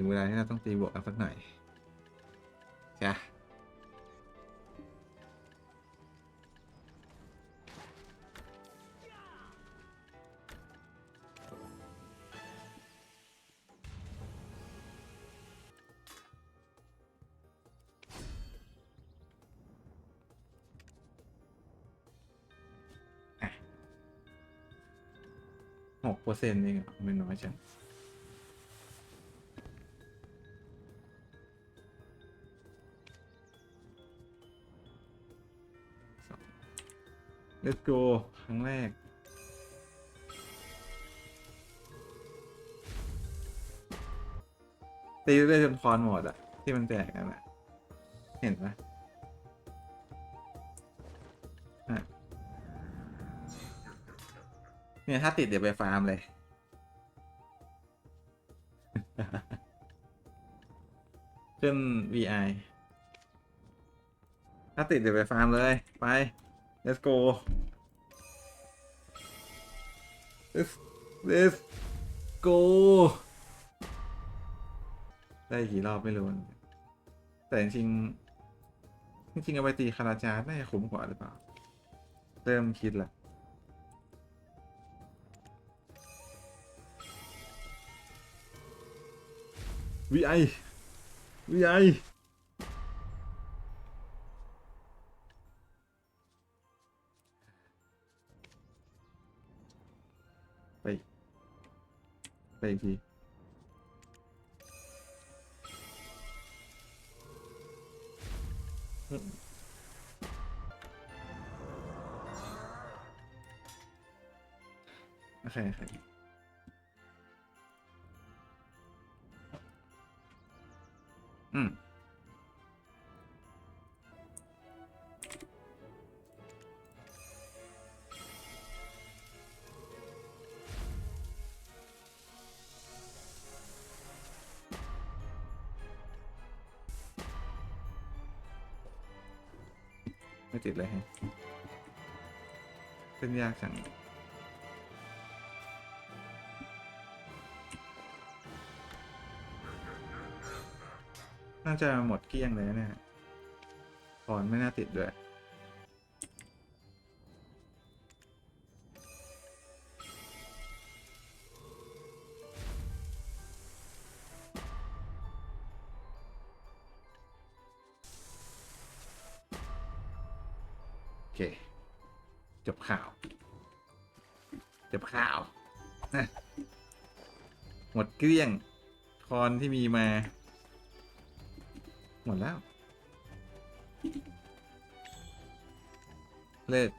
ถึงเวลาที่เราต้องตีบวกกันสักหน่อยจ้ะหกเปอร์เซ็นต์เองเหรอไม่น้อยจัง Let's go ครั้งแรก ตีเรื่อยๆจนคอนหมดอะที่มันแตกนั่นแหละเห็นปะอะเนี่ยถ้าติดเดี๋ยวไปฟาร์มเลย ขึ้น VI ถ้าติดเดี๋ยวไปฟาร์มเลย ไป let's go let's let's go ได้กี่รอบไม่รู้นกันแต่จริงจริงเอาไปตีคาราจาน่าจะคุ้มกว่าหรือเปล่า เริ่มคิดละ VI VI ไอ ปไปอีกทีโอเคโอเคอืม ไม่ติดเลยฮะเป็นยากจังน่าจะหมดเกลี้ยงเลยนะเนี่ยก่อนไม่น่าติดด้วย เค จบข่าว จบข่าว หมดเกลี้ยงคอนที่มีมา หมดแล้ว เลิก